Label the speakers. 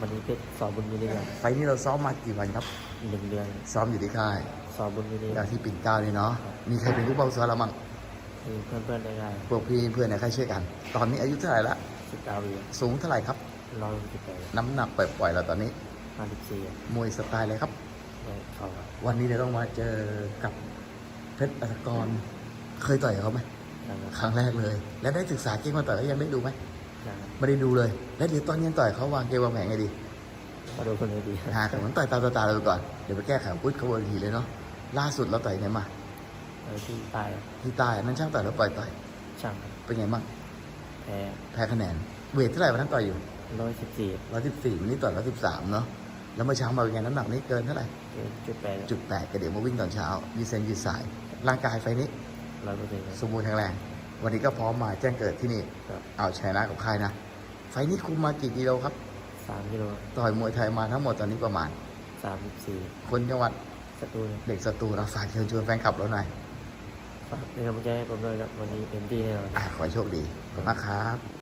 Speaker 1: วันนี้เพชรสอบบุญมินิครับ
Speaker 2: ไฟล์นี้เราซ้อมมากี่วันครับ
Speaker 1: หนึ่งเดือน
Speaker 2: ซ้อมอยู่ที่ค่าย
Speaker 1: สอบบุญมินิ
Speaker 2: อย่างที่ปิ่นเกล้านี่เนาะมีใครเป็นผู้บังคับซ้อมเรามั่ง
Speaker 1: มีเพื่อนเพื่อนๆได้ง่าย
Speaker 2: พวกพี่เพื่อนในค่ายช่วยกัน ตอนนี้อายุเท่าไหร่ละ
Speaker 1: สิบเก้าวี
Speaker 2: สูงเท่าไหร่ครับ
Speaker 1: ร้อยหกสิบแปด
Speaker 2: น้ำหนักปล่อยๆเราตอนนี้
Speaker 1: ห้าสิบสี่
Speaker 2: มวยสไตล์อะไรครับ
Speaker 1: ได้เข้าครับ
Speaker 2: วันนี้เราต้องมาเจอกับเพชรอัตกรเคยต่อยกับเขาไหม
Speaker 1: ได้ครับ
Speaker 2: ครั้งแรกเลย แล้วได้ศึกษาเกมมาต่อยเขายังได้ดูไหม
Speaker 1: ได้ครับ
Speaker 2: ไม่ได้ดูเลย แล้วเดี๋ยวตอนเย็นต่อยเขาวางเกมวางแผนไงดี
Speaker 1: มาดูคนดี
Speaker 2: หาแต่มันต่อยตามตาตาเราไปก่อน เดี๋ยวไปแก้ไขพุทธเขาบนทีเลยเนาะ ล่าสุดเราต่อยไงมา
Speaker 1: เออที่ตาย
Speaker 2: ที่ใต้อันนั้นช่างต่อยแล้วปล่อยต่อย
Speaker 1: ช่างครับ
Speaker 2: เป็นไงบ้าง
Speaker 1: แพ้
Speaker 2: แพ้คะแนน เวทเท่าไหร่วันนั้นต่อยอยู่
Speaker 1: ร้อยสิบสี่
Speaker 2: ร้อยสิบสี่วันนี้ต่อยร้อยสิบสามเนาะ แล้วเมื่อเช้ามาเป็นไงน้ำหนักนี่เกินเท่าไหร่
Speaker 1: จุดแปด
Speaker 2: จุดแปดก็เดี๋ยวมาวิ่งตอนเช้ายืดเส้นยืดสาย ร่างกายไฟนี้
Speaker 1: ร้อยเปอร์เซ็นต์ครับ
Speaker 2: สมบูรณ์แข็งแรง วันนี้ก็พร้อมมาแจ้งเกิดที่นี่
Speaker 1: ครับ
Speaker 2: เอาชยนะกับค่ายนะ ไฟนี้คุมมากี่กิโลครับ
Speaker 1: สามกิโล
Speaker 2: ต่อยมวยไทยมาทั้งหมดตอนนี้ประมาณ
Speaker 1: สามสิบสี่
Speaker 2: คนจังหวัด
Speaker 1: สตูล
Speaker 2: เด็กสตูเราฝากเชิญชวนแฟนคลับเราหน่อย
Speaker 1: ฝากเป็นกำลังใจให้ผมด้วยครับวันนี้เต็มที่แน่นอน
Speaker 2: อะขอให้โชคดีขอบคุณมากครับ